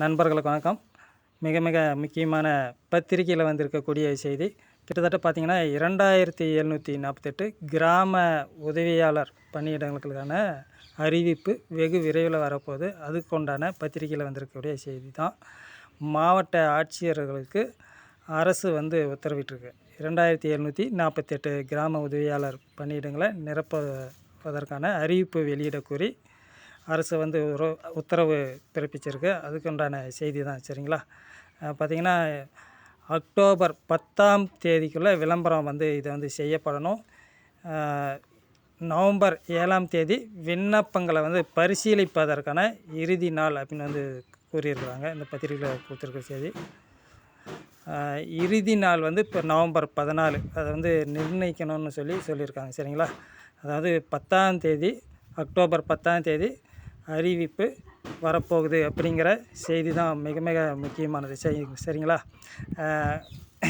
நண்பர்களுக்கு வணக்கம். மிக மிக முக்கியமான பத்திரிகையில் வந்திருக்கக்கூடிய செய்தி கிட்டத்தட்ட பார்த்திங்கன்னா இரண்டாயிரத்தி எழுநூற்றி நாற்பத்தெட்டு கிராம உதவியாளர் பணியிடங்களுக்கான அறிவிப்பு வெகு விரைவில் வரப்போகுது. அதுக்கு உண்டான பத்திரிகையில் வந்திருக்கக்கூடிய செய்தி தான். மாவட்ட ஆட்சியர்களுக்கு அரசு வந்து உத்தரவிட்டிருக்கு. இரண்டாயிரத்தி எழுநூற்றி நாற்பத்தெட்டு கிராம உதவியாளர் பணியிடங்களை நிரப்புவதற்கான அறிவிப்பு வெளியிடக்கூறி அரசு வந்து ஒரு உத்தரவு பிறப்பிச்சிருக்கு. அதுக்கு உண்டான செய்தி தான் சரிங்களா? பார்த்திங்கன்னா அக்டோபர் பத்தாம் தேதிக்குள்ளே விளம்பரம் வந்து இது வந்து செய்யப்படணும். நவம்பர் ஏழாம் தேதி விண்ணப்பங்களை வந்து பரிசீலிப்பதற்கான இறுதி நாள் அப்படின்னு வந்து கூறியிருக்கிறாங்க. இந்த பத்திரிகையில் கொடுத்துருக்க செய்தி. இறுதி நாள் வந்து இப்போ நவம்பர் பதினாலு. அதை வந்து நிர்ணயிக்கணும்னு சொல்லி சொல்லியிருக்காங்க சரிங்களா? அதாவது பத்தாம் தேதி அக்டோபர் பத்தாம் தேதி அறிவிப்பு வரப்போகுது அப்படிங்கிற செய்தி தான் மிக மிக முக்கியமானது. சரி சரிங்களா?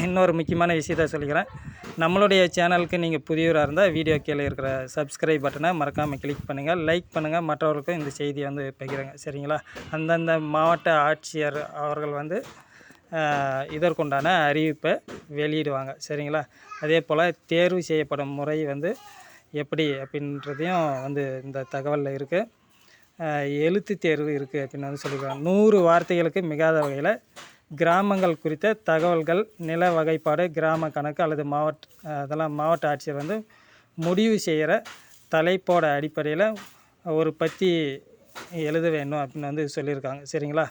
இன்னொரு முக்கியமான விஷயத்த சொல்லிக்கிறேன். நம்மளுடைய சேனலுக்கு நீங்கள் புதியவராக இருந்தால் வீடியோ கீழே இருக்கிற சப்ஸ்கிரைப் பட்டனை மறக்காமல் கிளிக் பண்ணுங்கள் லைக் பண்ணுங்கள் மற்றவர்களுக்கும் இந்த செய்தியை வந்து பகிரங்க. சரிங்களா? அந்தந்த மாவட்ட ஆட்சியர் அவர்கள் வந்து இதற்குண்டான அறிவிப்பை வெளியிடுவாங்க. சரிங்களா? அதே போல் தேர்வு செய்யப்படும் முறை வந்து எப்படி அப்படின்றதையும் வந்து இந்த தகவலில் இருக்குது எழுத்து தேர்வு இருக்குது அப்படின்னு வந்து சொல்லியிருக்காங்க நூறு வார்த்தைகளுக்கு மிகாத வகையில் கிராமங்கள் குறித்த தகவல்கள் நில வகைப்பாடு கிராம கணக்கு அல்லது மாவட்ட அதெல்லாம் மாவட்ட ஆட்சியர் வந்து முடிவு செய்கிற தலைப்போட அடிப்படையில் ஒரு பற்றி எழுத வேணும் அப்படின்னு வந்து சொல்லியிருக்காங்க சரிங்களா?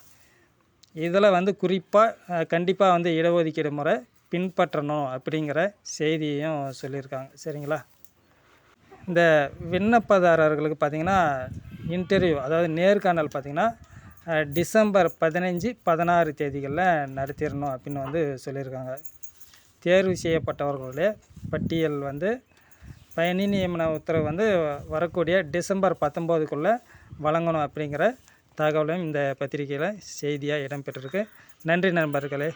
இதில் வந்து குறிப்பாக கண்டிப்பாக வந்து இடஒதுக்கீடு முறை பின்பற்றணும் அப்படிங்கிற செய்தியையும் சொல்லியிருக்காங்க சரிங்களா? இந்த விண்ணப்பதாரர்களுக்கு பார்த்திங்கன்னா இன்டர்வியூ அதாவது நேர்காணல் பார்த்திங்கன்னா டிசம்பர் பதினஞ்சு பதினாறு தேதிகளில் நடத்திடணும் அப்படின்னு வந்து சொல்லியிருக்காங்க. தேர்வு செய்யப்பட்டவர்களுடைய பட்டியல் வந்து பயணி நியமன உத்தரவு வந்து வரக்கூடிய டிசம்பர் பத்தொம்போதுக்குள்ளே வழங்கணும் அப்படிங்கிற தகவலும் இந்த பத்திரிகையில் செய்தியாக இடம்பெற்றிருக்கு. நன்றி நண்பர்களே.